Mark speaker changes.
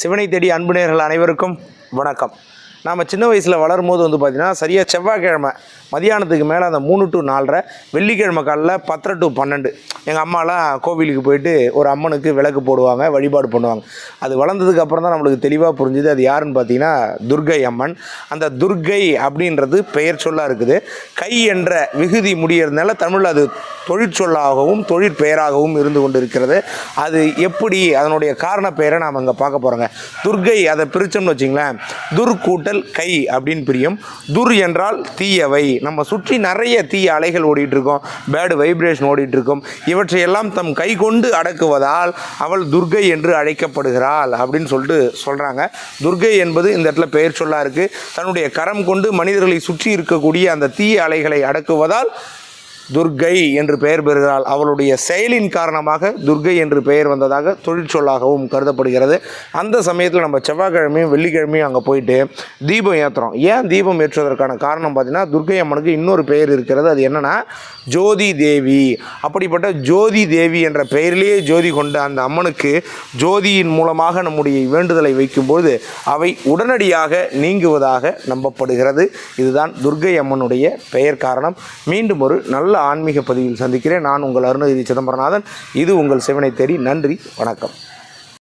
Speaker 1: சிவனை தேடி அன்பு நேர்கள் அனைவருக்கும் வணக்கம். நாம் சின்ன வயசில் வளரும் போது வந்து பார்த்திங்கன்னா சரியாக செவ்வாய்க்கிழமை மதியானத்துக்கு மேலே அந்த மூணு டு நாலரை வெள்ளிக்கிழமை காலைல பத்தரை டு பன்னெண்டு. எங்கள் அம்மாலாம் கோவிலுக்கு போயிட்டு ஒரு அம்மனுக்கு விளக்கு போடுவாங்க வழிபாடு பண்ணுவாங்க. அது வளர்ந்ததுக்கு அப்புறம் தான் நம்மளுக்கு தெளிவாக புரிஞ்சுது அது யாருன்னு பார்த்தீங்கன்னா துர்கை அம்மன். அந்த துர்கை அப்படின்றது பெயர் சொல்லாக இருக்குது. கை என்ற விகுதி முடியறதுனால தமிழில் அது தொழிற்சொல்லாகவும் தொழிற்பெயராகவும் இருந்து கொண்டு இருக்கிறது அது எப்படி அதனுடைய காரண பெயரை நாம் அங்கே பார்க்க போகிறோங்க துர்கை அதை பிரித்தோம்னு வச்சிங்களேன். துர்கூட்ட கூட்டல் கை அப்படின்னு பிரியும். துர் என்றால் தீயவை. நம்ம சுற்றி நிறைய தீய அலைகள் ஓடிட்டுருக்கோம். Pad vibration ஓடிட்டுருக்கோம். இவற்றையெல்லாம் தம் கை கொண்டு அடக்குவதால் அவள் துர்கை என்று அழைக்கப்படுகிறாள் அப்படின்னு சொல்லிட்டு சொல்கிறாங்க துர்கை என்பது இந்த இடத்துல பெயர் சொல்லாக இருக்குது தன்னுடைய கரம் கொண்டு மனிதர்களை சுற்றி இருக்கக்கூடிய அந்த தீய அலைகளை அடக்குவதால் துர்கை என்று பெயர் பெறுகிறாள். அவளுடைய செயலின் காரணமாக துர்கை என்று பெயர் வந்ததாக தொழிற்சொல்லாகவும் கருதப்படுகிறது. அந்த சமயத்தில் நம்ம செவ்வாய்க்கிழமையும் வெள்ளிக்கிழமையும் அங்கே போயிட்டு தீபம் ஏற்றுறோம் ஏன் தீபம் ஏற்றுவதற்கான காரணம் பார்த்திங்கன்னா துர்கை அம்மனுக்கு இன்னொரு பெயர் இருக்கிறது. அது என்னென்னா ஜோதி தேவி. அப்படிப்பட்ட ஜோதி தேவி என்ற பெயரிலேயே ஜோதி கொண்ட அந்த அம்மனுக்கு ஜோதியின் மூலமாக நம்முடைய வேண்டுதலை வைக்கும்போது அவை உடனடியாக நீங்குவதாக நம்பப்படுகிறது. இதுதான் துர்கை அம்மனுடைய பெயர் காரணம். மீண்டும் ஒரு நல்ல நல்ல ஆன்மீக பதிவில் சந்திக்கிறேன். நான் உங்கள் அருணகிரி சிதம்பரநாதன். இது உங்கள் சிவனை தேடி நன்றி வணக்கம்.